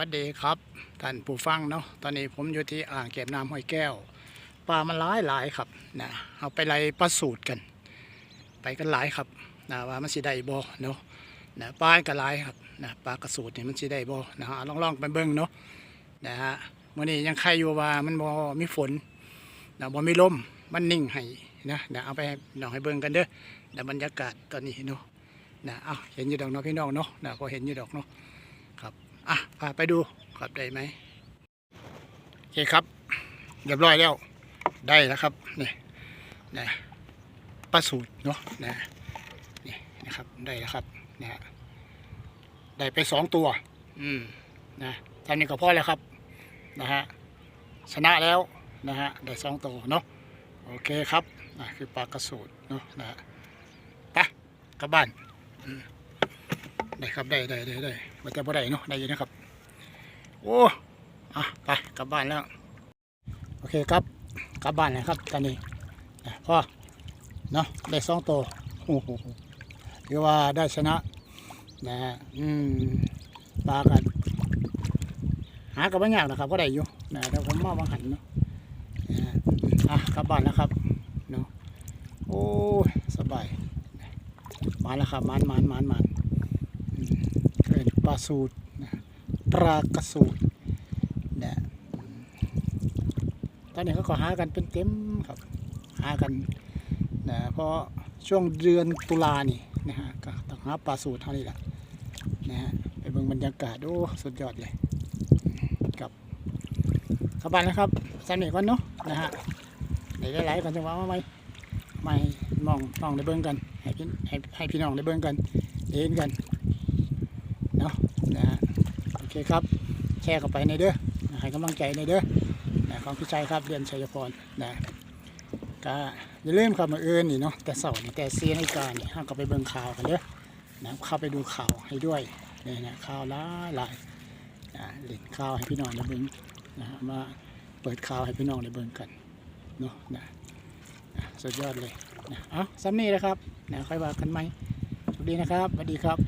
วัสดีครับท่านผู้ฟังเนาะตอนนี้ผมอยู่ที่อ่างเก็บน้ำห้วยแก้วปลามันหลายหลายครับนะเอาไปไล่ปลาสูตรกัน ไปกันหลายครับนะว่ามันสิได้บ่เนาะนะปลาก็หลายครับนะปลากระสูตรนี่มันสิได้บ่นะฮะลองลองๆไปเบิ่งเนาะนะฮะมื้อนี้ยังใครอยู่ว่ามันบ่มีฝนนะบ่มีลมมันนิ่งให้นะนะเอาไปน้องให้เบิ่งกันเด้อนะบรรยากาศตอนนี้เนาะนะเอาเห็นอยู่ดอกเนาะพี่น้องเนาะนะพอเห็นอยู่ดอกเนาะ อะพาไปดูครับได้ไหมโอเคครับเรียบร้อยแล้วได้แล้วครับนี่นะปลาสูตรเนาะนะนี่นะครับได้แล้วครับนะฮะได้ไปสองตัว อืมนะท่านนี้ก็พอแล้วครับนะฮะชนะแล้วนะฮะได้สองตัวเนาะโอเคครับนะคือปลากระสูตรเนาะนะฮะไปกลับบ้านอืม ได้ครับได้ได้ได้ได้มาแต่บ่ได้เนาะได้อยู่นะครับ โอ้อะไปกลับบ้านแล้ว โอเคครับกลับบ้านแล้วครับตอนนี้พ่อเนาะได้สองตัวโอ้โหเรียกว่าได้ชนะนะฮะอืมปลากันหากับไม่ยากนะครับก็ได้อยู่นะเดี๋ยวผมมาบางหันเนาะอะกลับบ้านแล้วครับเนาะโอ้สบายมาแล้วครับมันมันมันมันอืมเป็นปลาสูตรปลากระสูดนะตอนนี้เขาก็หากันเป็นเต็มครับหากันนะเพราะช่วงเดือนตุลานี่นะฮะก็ต้องหาปลาสูตรเท่านี้แหละนะฮะไปเบิ่งบรรยากาศโอ้สุดยอดเลยครับขบ้านแล้วครับสนิทกันเนาะนะฮะไหนได้หลกันจังหวะมาไหมไม่มองมองได้เบิ่งกันให้พี่ให้พี่น้องได้เบิ่งกันเห็นกัน นาะนะฮะโอเคครับแชร์เข้าไปในเด้อให้กำลังใจในเด้อนะของพี่ชัยครับเรียนชัยพรนะก็อย่าลืมครับมาเอื่นนี่เนาะแต่เสาร์นี่แต่เซียนให้การนี่ห้ามก็ไปเบิ่งข่าวกันเด้อนะเข้าไปดูข่าวให้ด้วยนี่นะข่าวหลายหลายนะเล่นข่าวให้พี่น้องได้เบิ่งนะมาเปิดข่าวให้พี่น้องได้เบิ่งกันเนาะนะสุดยอดเลยนะเอาซ้ำนี้นะครับนะค่อยว่ากันไหมสวัสดีนะครับสวัสดีครับ